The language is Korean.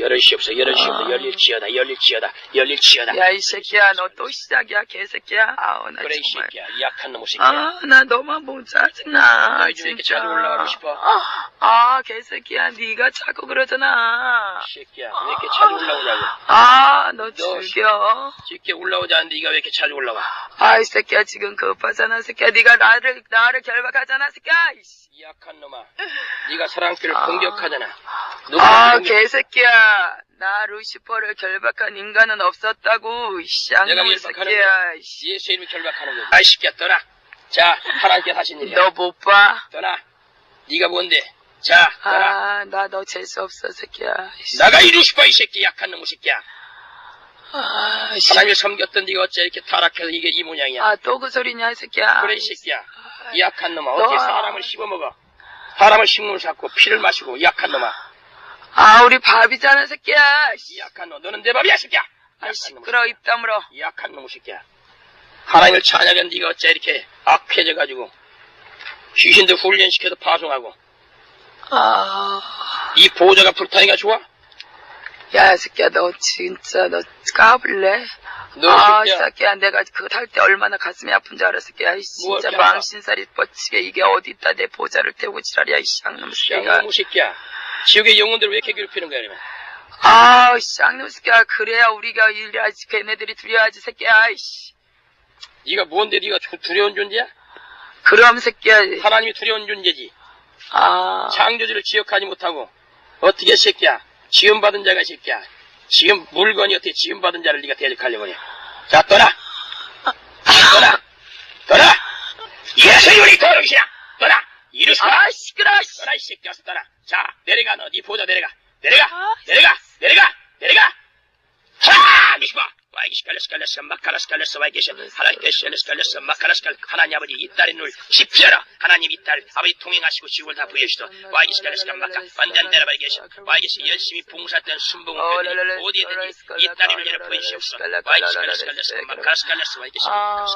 열을시옵소 열을시옵소 아. 열릴지어다 열릴지어다 열릴지어다 야, 이 새끼야, 너 또 시작이야, 개새끼야. 아우, 나 그래 이 정말. 새끼야 이 약한 놈의 새끼야 아, 나 너만 보면 짜증나. 집에 이렇게. 자주 올라가고 싶어? 아, 아, 개새끼야, 네가 자꾸 그러잖아. 이 새끼야 왜 이렇게 자주 올라오냐고 아, 너 너 죽여. 이렇게 올라오지 않는데 네가 왜 이렇게 자주 올라와 아, 이 새끼야, 지금 급하잖아, 새끼야. 네가 나를, 나를 결박하잖아, 새끼야. 이씨. 이 약한 놈아 네가 사랑길을 아. 공격하잖아 아, 개새끼야. 나 루시퍼를 결박한 인간은 없었다고. 내가 결박하는 새끼야. 이씨. 예수 이름을 결박하는 거지 아이 새끼야 떠나 자 하나님께 하신 일이야 너 못 봐? 떠나 네가 뭔데 자 떠나 아, 나 너 재수 없어, 새끼야. 나가 이루고 싶어 이 새끼 약한 놈의 새끼야 아, 씨. 하나님을 섬겼던 네가 어째 이렇게 타락해서 이게 이 모양이야 아, 또 그 소리냐, 이 새끼야. 그래 이 새끼야 이 약한 놈아 어떻게 너- 사람을 씹어먹어 사람을 식물을 잡고 피를 마시고 이 약한 놈아 아, 우리 밥이잖아, 새끼야. 이 약한 놈 너는 내 밥이야 새끼야 아, 시끄러, 입 다물어. 이 약한 놈의 새끼야 하나님을 찬양한 네가 어째 이렇게 악해져가지고 귀신도 훈련시켜서 파송하고 아, 이 보호자가 불타니가 좋아? 야, 새끼야, 너 진짜, 너 까불래? 너 아, 새끼야 새끼야, 내가 그거 탈 때 얼마나 가슴이 아픈 줄 알아, 새끼야. 이뭐 진짜? 망신살이 뻗치게 이게 어디다 내 보자를 태우고 지랄이야, 이 쌍놈 새끼야. 쌍놈의 새끼야 지옥의 영혼들을 왜 이렇게 괴롭히는 거야 그러면? 아, 이 쌍놈 새끼야, 그래야 우리가 일하지, 걔네들이 두려워하지, 새끼야, 이씨. 네가 뭔데 네가 두- 두려운 존재야? 그럼, 새끼야, 하나님이 두려운 존재지. 아, 창조주를 기억하지 못하고 어떻게 새끼야? 지음 받은 자가 새끼야. 지음 물건이 어떻게 지음 받은 자를 네가 대적하려고 해. 자 떠나. 떠나. 떠나. 예수님이 떠나 이루시라. 아, 시끄러, 씨. 떠나 이 새끼야 떠나 자 내려가 너. 네 보자 내려가. 내려가. 아, 내려가. 내려가. 내려가. 하! 미시마. 와이기시 갈레스 갈레스 마카라스 갈레스 와이기시. 하나님께시 갈레스 갈레스 마카라스 갈 하나님 아버지 이 딸의 눈을 십시하라. 하나님 이딸 아버지 통행하시고 지옥을 다 부여시도 와이기시 갈레스 마카 계시 와이기시 열심히 봉사했던 순봉을 어디에든지 이 딸의 눈을 부여시옵소서 와이기시 갈레스 갈레스 마카라스 갈레스 와이기시 아.